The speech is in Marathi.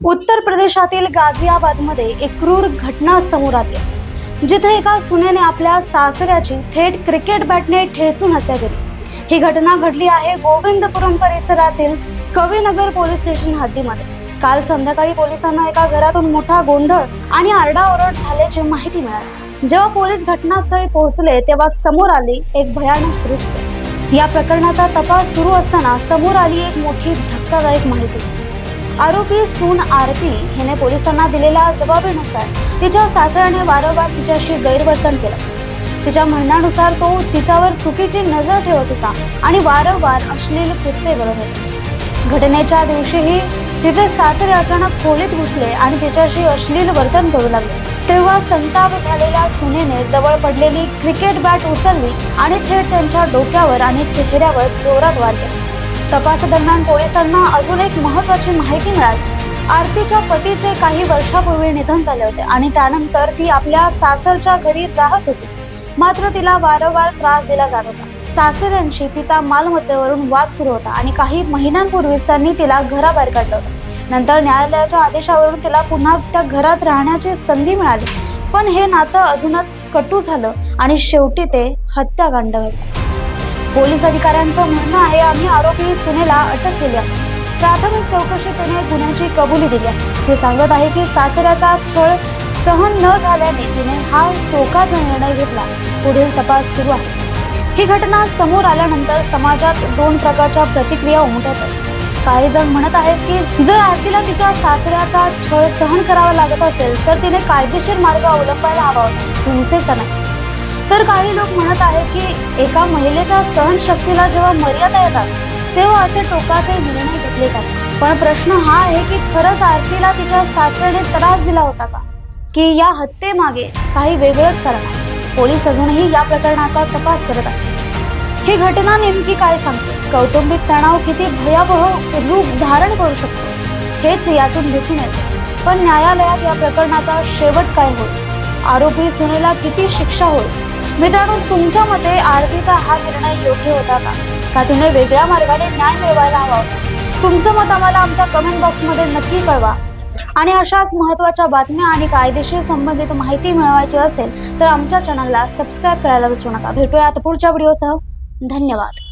उत्तर प्रदेशातील गाझियाबादमध्ये एक क्रूर घटना समोर आली. जिथे एका सुनेने आपल्या सासऱ्याची थेट क्रिकेट बॅटने ठेचून हत्या केली. ही घटना घडली आहे गोविंदपुरम परिसरातील कवीनगर पोलीस स्टेशन हद्दीमध्ये. काल संध्याकाळी पोलिसांना एका घरातून मोठा गोंधळ आणि आरडाओरड झाल्याची माहिती मिळाली. जेव्हा पोलीस घटनास्थळी पोहोचले तेव्हा समोर आली एक भयानक दृश्य. या प्रकरणाचा तपास सुरू असताना समोर आली एक मोठी धक्कादायक माहिती. आरोपी सून आरती हिने पोलिसांना दिलेल्या जबाबीनुसार तिच्या सासऱ्याने वारंवार तिच्याशी गैरवर्तन केलं. तिच्या म्हणण्यानुसार तो तिच्यावर चुकीची नजर ठेवत होता आणि वारंवार अश्लील कृत्य करत होते. घटनेच्या दिवशीही तिचे सासरे अचानक खोलीत घुसले आणि तिच्याशी अश्लील वर्तन करू लागले. तेव्हा संताप झालेल्या सुनेने जवळ पडलेली क्रिकेट बॅट उचलली आणि थेट त्यांच्या डोक्यावर आणि चेहऱ्यावर जोरात वाढले. तपासादरम्यान पोलिसांना अजून एक महत्वाची माहिती मिळाली. आरतीच्या पतीचे काही वर्षापूर्वी निधन झाले होते आणि त्यानंतर ती आपल्या सासरच्या घरी राहत होती. मात्र तिला वारंवार त्रास दिला जात होता. सासऱ्यांशी तिचा मालमत्तेवरून वाद सुरू होता आणि काही महिन्यांपूर्वीच त्यांनी तिला घराबाहेर काढलं होतं. नंतर न्यायालयाच्या आदेशावरून तिला पुन्हा त्या घरात राहण्याची संधी मिळाली. पण हे नातं अजूनच कटू झालं आणि शेवटी ते हत्याकांड घडलं. पोलीस अधिकाऱ्यांचं म्हणणं आहे आम्ही आरोपी सुनेला अटक केली आहे. प्राथमिक चौकशी त्याने गुन्ह्याची कबुली दिली आहे. ते सांगत आहे की सासऱ्याचा छळ सहन न झाल्याने तिने हा टोकाचा निर्णय घेतला. पुढील तपास सुरू आहे. ही घटना समोर आल्यानंतर समाजात दोन प्रकारच्या प्रतिक्रिया उमटत आहेत. काही जण म्हणत आहेत की जर आरतीला तिच्या सासऱ्याचा छळ सहन करावा लागत असेल तर तिने कायदेशीर मार्ग अवलंबायला हवा. होता हिंसेचा नाही. तर काही लोक म्हणत आहेत की एका महिलेच्या सहनशक्तीला जेव्हा मर्यादा येतात तेव्हा असे टोकाचे निर्णय घेतले जातात. पण प्रश्न हा आहे की खरंच आरतीला तिच्या सासऱ्याने त्रास दिला होता का? की या हत्येमागे काही वेगळंच कारण पोलीस अजूनही या प्रकरणाचा तपास करत आहेत. ही घटना नेमकी काय सांगते? कौटुंबिक तणाव किती भयावह रूप धारण करू शकतो? हेच यातून दिसून येते. पण न्यायालयात या प्रकरणाचा शेवट काय होईल? आरोपी सुनेला किती शिक्षा होईल? मित्रांनो तुमच्या मते आरतीचा हा निर्णय योग्य होता का? का तिने वेगळ्या मार्गाने न्याय मिळवायला हवा? तुमचं मत आम्हाला आमच्या कमेंट बॉक्समध्ये नक्की कळवा. आणि अशाच महत्त्वाच्या बातम्या आणि कायदेशीर संबंधित माहिती मिळवायची असेल तर आमच्या चॅनलला सबस्क्राईब करायला विसरू नका. भेटूयात पुढच्या व्हिडिओसह धन्यवाद.